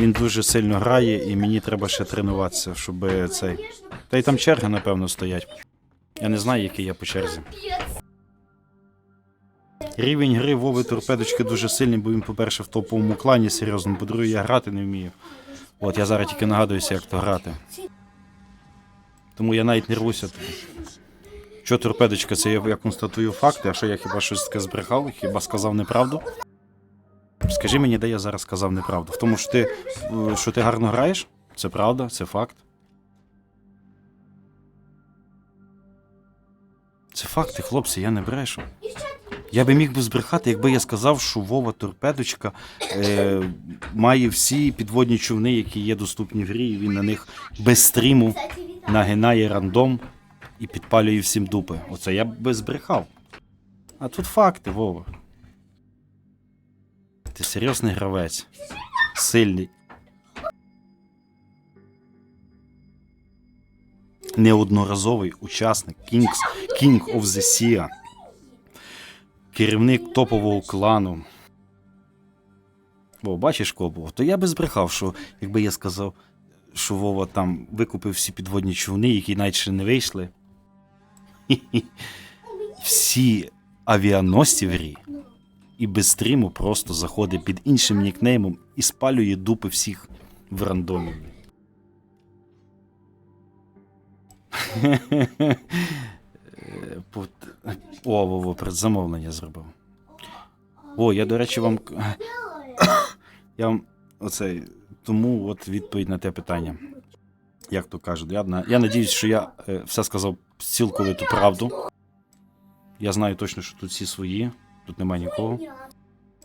Він дуже сильно грає, і мені треба ще тренуватися, щоб цей. Та й там черги, напевно, стоять. Я не знаю, який я по черзі. Рівень гри Вови торпедочки дуже сильний, бо він, по-перше, в топовому клані серйозно, по-друге, я грати не вмію. От я зараз тільки нагадуюся, як то грати. Тому я навіть не рвуся. Що торпедочка, це я констатую факти, а що я хіба щось таке збрехав, хіба сказав неправду? Скажи мені, де я зараз сказав неправду? В тому, що ти, е, що ти гарно граєш? Це правда, це факт. Це факти, хлопці, я не брешу. Я би міг би збрехати, якби я сказав, що Вова Торпедочка е, має всі підводні човни, які є доступні в грі, і він на них без стріму нагинає рандом і підпалює всім дупи. Оце я би збрехав. А тут факти, Вова. Ти серйозний гравець. Сильний. Неодноразовий учасник Kings, King of the Sea. Керівник топового клану. Бо бачиш Кобу, то я би збрехав, що якби я сказав, що Вова там викупив всі підводні човни, які навіть не вийшли. Всі авіаносці в грі. І без стріму просто заходить під іншим нікнеймом і спалює дупи всіх в рандомі. О, Вово, предзамовлення зробив. О, я, до речі, вам. Я вам оцей. Тому от відповідь на те питання. Як то кажуть, я, я надіюсь, що я е, все сказав цілковиту правду. Я знаю точно, що тут всі свої, тут немає нікого.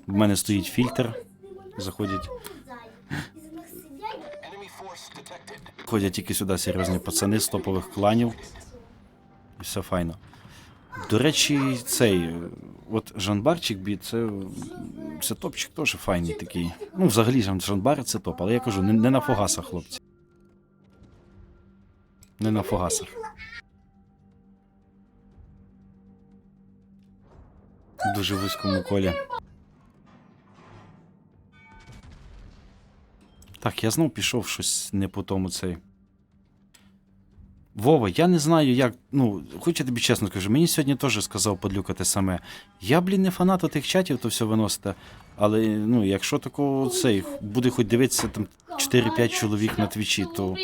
В мене стоїть фільтр. Заходять. Ходять тільки сюди серйозні пацани з топових кланів. І все файно. До речі, цей. От Жанбарчик бі, це, це топчик теж файний такий. Ну, взагалі, Жанбар це топ, але я кажу, не, не на фугасах, хлопці. Не на фугасах. Дуже вузькому колі. Так, я знов пішов щось не по тому цей. Вова, я не знаю, як. Ну, хоч я тобі чесно скажу, мені сьогодні теж сказав подлюка те саме. Я, блін, не фанат тих чатів, то все виносите. Але ну, якщо такого цей буде хоч дивитися там 4-5 чоловік на твічі, то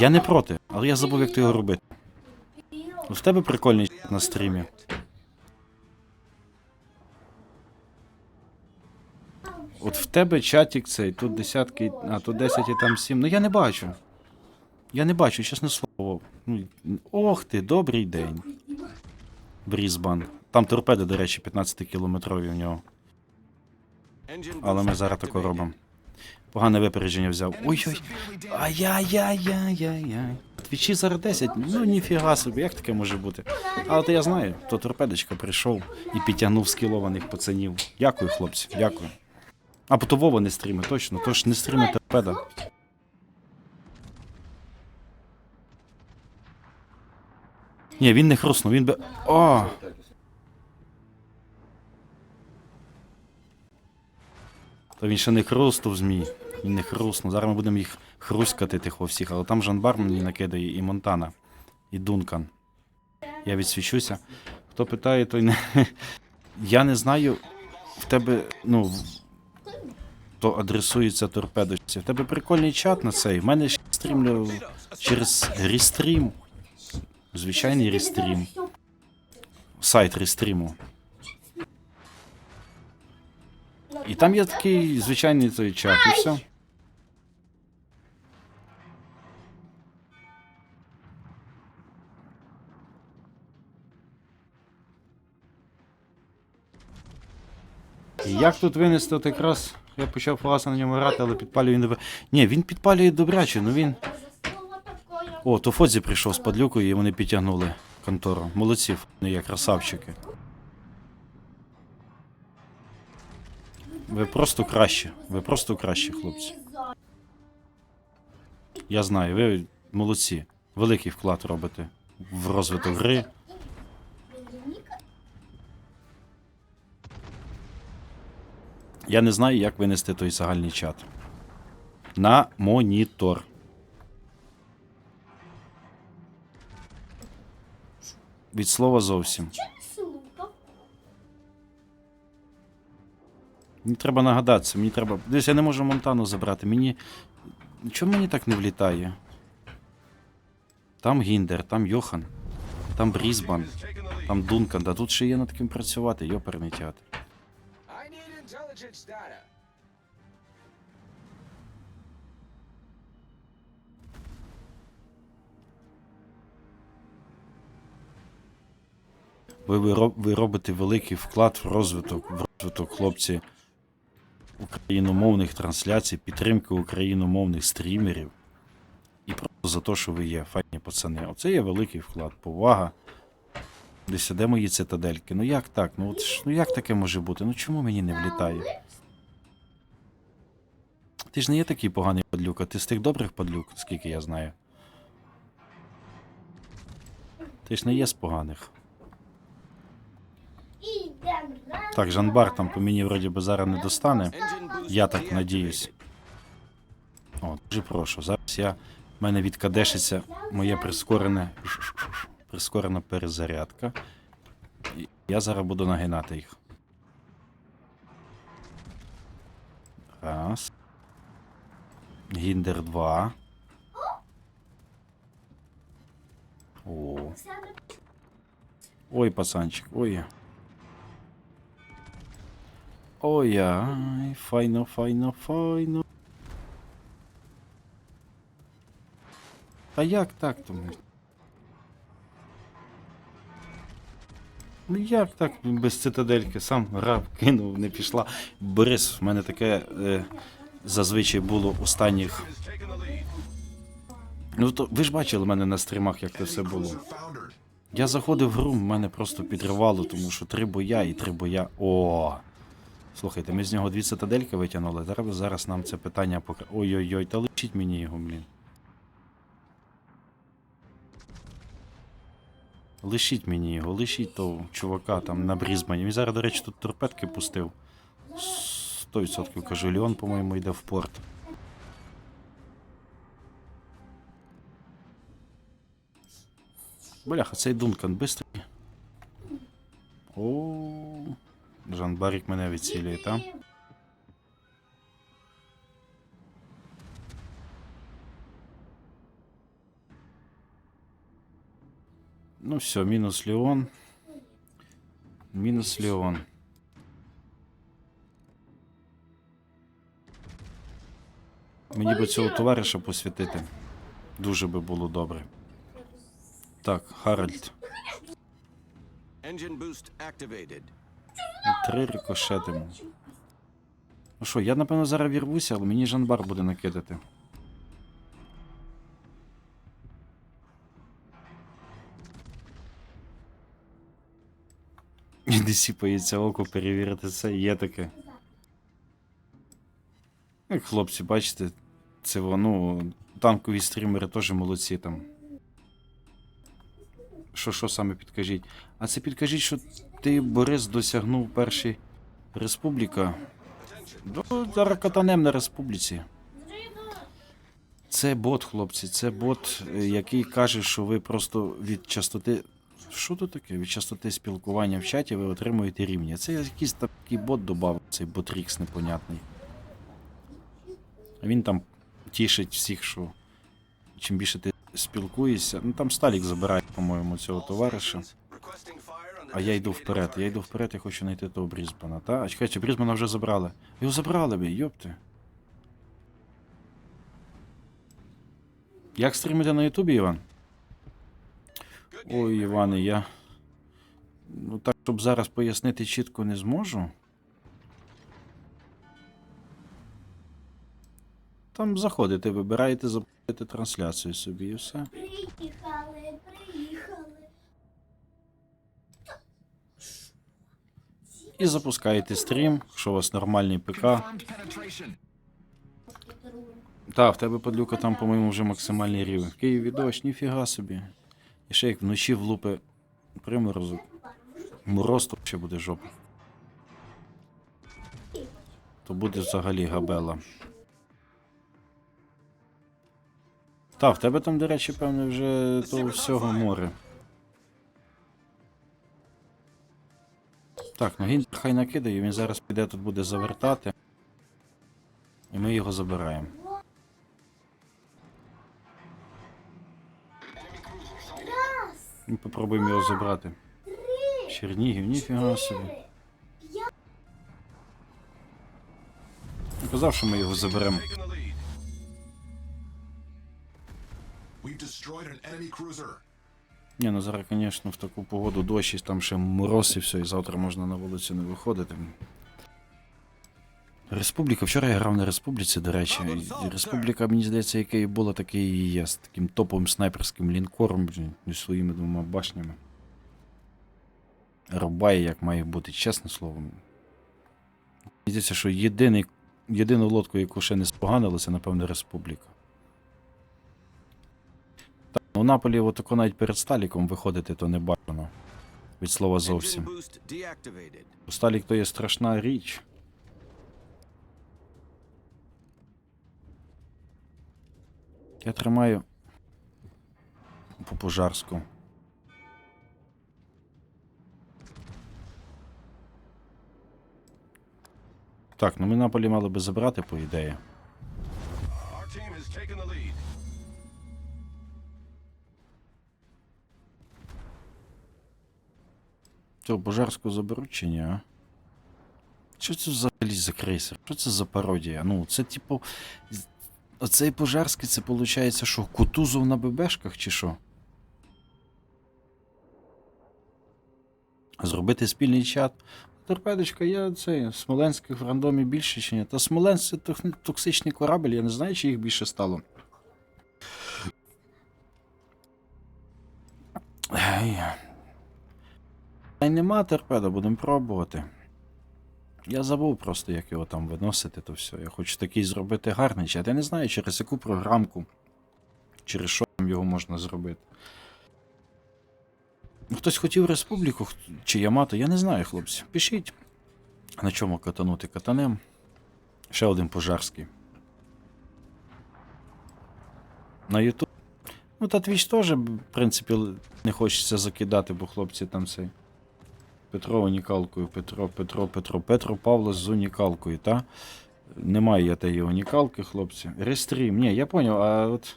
я не проти, але я забув, як то його робити. В тебе прикольний на стрімі. От в тебе чатик цей, тут десятки, а тут 10 і там 7. Ну я не бачу. Я не бачу, чесне слово. Ну, Ох ти, добрий день. Брізбан. Там торпеди, до речі, 15-кілометрові у нього. Але ми зараз тако робимо. Погане випередження взяв. Ой-ой. Ай-яй-яй-яй-яй. Твічі зараз 10. Ну ніфіга собі, як таке може бути? Але то я знаю, то торпедочка прийшов і підтягнув скілованих пацанів. Дякую, хлопці, дякую. А бо то Вова не стріми, точно, то ж не стріми торпеда. Ні, він не хруснув, він би. О! Та він ще не хрустив змій. Він не хруснув. Зараз ми будемо їх хрускати тих во всіх, але там Жанбар мені накидає і Монтана, і Дункан. Я відсвічуся. Хто питає, той не. Я не знаю. В тебе, ну, то адресується торпедочці. В тебе прикольний чат на цей. В мене ще стрімлю через рестрім. Звичайний рестрім. Сайт рестріму. І там є такий звичайний той чат, і все. Як тут винести от якраз. Я почав фугаса на ньому грати, але підпалює добре. Ні, він підпалює добряче, ну він. О, то Фодзі прийшов з падлюкою і вони підтягнули контору. Молодці, вони є красавчики. Ви просто кращі. Ви просто кращі, хлопці. Я знаю, ви молодці. Великий вклад робите в розвиток гри. Я не знаю, як винести той загальний чат. на монітор. Від слова зовсім. Мені треба нагадатися, мені треба. Десь я не можу Монтану забрати. Мені. Чому мені так не влітає? Там Гіндер, там Йохан, там Брізбан, там Дункан. Да тут ще є над ким працювати, йоперний театр. Intelligence data. Ви, ви робите великий вклад в розвиток, в розвиток хлопці україномовних трансляцій, підтримки україномовних стрімерів. І просто за те, що ви є, файні пацани. Оце є великий вклад, повага. Десь де мої цитадельки? Ну як так? Ну, от, ж- ну як таке може бути? Ну чому мені не влітає? Ти ж не є такий поганий падлюка, ти з тих добрих падлюк, скільки я знаю. Ти ж не є з поганих. Так, Жанбар там по мені вроді би зараз не достане. Я так надіюсь. О, дуже прошу. Зараз я. в мене відкадешиться моє прискорене. Прискорена перезарядка. Я зараз буду нагинати їх. Раз. Гіндер 2. О. Ой, пацанчик, ой. Ой, ай, файно, файно, файно. Та як так тому? Ну як так без цитадельки? Сам грав, кинув, не пішла. Борис, в мене таке е, зазвичай було останніх. Ну то ви ж бачили мене на стрімах, як це все було. Я заходив в гру, мене просто підривало, тому що три боя і три боя. О! Слухайте, ми з нього дві цитадельки витягнули. Треба зараз нам це питання покр... Ой-ой-ой, та лишіть мені його, блін. Лишіть мені його, лишіть того чувака там на Брізбані. Він зараз, до речі, тут торпедки пустив. 100% кажу, Леон, по-моєму, йде в порт. Бляха, цей Дункан бистрий. О, Жан Барік мене відцілює, там. Ну все, мінус Леон. Мінус Леон. Мені би цього товариша посвятити. Дуже би було добре. Так, Харальд. Activated. Три рикошетимо. Ну що, я напевно зараз вірвуся, але мені Жанбар буде накидати. Не сіпається око перевірити це, є таке. Як хлопці, бачите, це воно. Танкові стрімери теж молодці там. Що, що саме підкажіть? А це підкажіть, що ти, Борис, досягнув перший республіка. Ну, зараз на республіці. Це бот, хлопці, це бот, е, який каже, що ви просто від частоти. Що тут таке? Від частоти спілкування в чаті ви отримуєте рівні. Це якийсь такий бот додав, цей ботрікс непонятний. Він там тішить всіх, що чим більше ти спілкуєшся. Ну там Сталік забирає, по-моєму, цього товариша. А я йду вперед, я йду вперед, я хочу знайти того Брізбана, та? А чекайте, Брізбана вже забрали. Його забрали би, йопти. Як стрімити на Ютубі, Іван? Ой, Іване, я. Ну так, щоб зараз пояснити чітко не зможу. Там заходите, вибираєте, запустити трансляцію собі і все. Приїхали, приїхали. І запускаєте стрім, якщо у вас нормальний ПК. Так, в тебе подлюка там, по-моєму, вже максимальний рівень. В Києві дощ, ніфіга собі. І ще як вночі влупи приморозок. Мороз то ще буде жопа. То буде взагалі габела. Та, в тебе там, до речі, певно, вже того всього море. Так, ну він хай накидає, він зараз піде тут буде завертати. І ми його забираємо. Ну, Попробуємо його забрати. Чернігів, ніфіга собі. Я Казав, що ми його заберемо. Ні, ну зараз, звісно, в таку погоду дощ, і там ще мороз і все, і завтра можна на вулицю не виходити. Республіка. Вчора я грав на Республіці, до речі. Республіка, мені здається, яка і була, такий і є. З таким топовим снайперським лінкором, блін, і своїми двома башнями. Рубає, як має бути, чесне слово. Мені здається, що єдиний, єдину лодку, яку ще не споганили, це, напевно, Республіка. Так, у Наполі отако навіть перед Сталіком виходити, то не бажано. Від слова зовсім. deactivated. Сталік то є страшна річ. Я тримаю по пожарську. Так, ну ми Наполі мали би забрати, по ідеї. Цього пожарську заберуть чи ні, а? Що це взагалі за крейсер? Що це за пародія? Ну, це типу. Оцей пожарський, це виходить, що Кутузов на ББшках чи що? Зробити спільний чат. Торпедочка, я цей Смоленських в рандомі більше чи ні? Та Смоленськ це токсичний корабль, я не знаю, чи їх більше стало. Та й нема торпеда, будемо пробувати. Я забув просто, як його там виносити, то все. Я хочу такий зробити гарний чат. Я не знаю, через яку програмку, через що там його можна зробити. Ну, Хтось хотів республіку чи Ямато, я не знаю, хлопці. Пишіть. На чому катанути катанем. Ще один пожарський. На Ютуб. Ну, та Твіч теж, в принципі, не хочеться закидати, бо хлопці там цей. Петро унікалкою, Петро, Петро, Петро, Петро Павло з унікалкою, та? Немає я тієї унікалки, хлопці. Рестрім. Ні, я поняв, а от.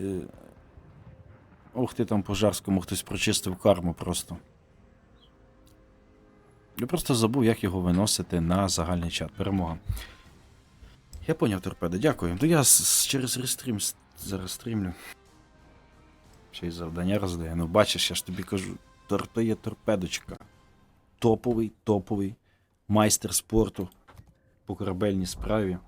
Е, ох ти там пожарському хтось прочистив карму просто. Я просто забув, як його виносити на загальний чат. Перемога. Я поняв, торпеда, дякую. Ну я через рестрім зараз стрімлю. Ще й завдання роздає. Ну бачиш, я ж тобі кажу, тор- то є торпедочка. Топовий, топовий майстер спорту по корабельній справі.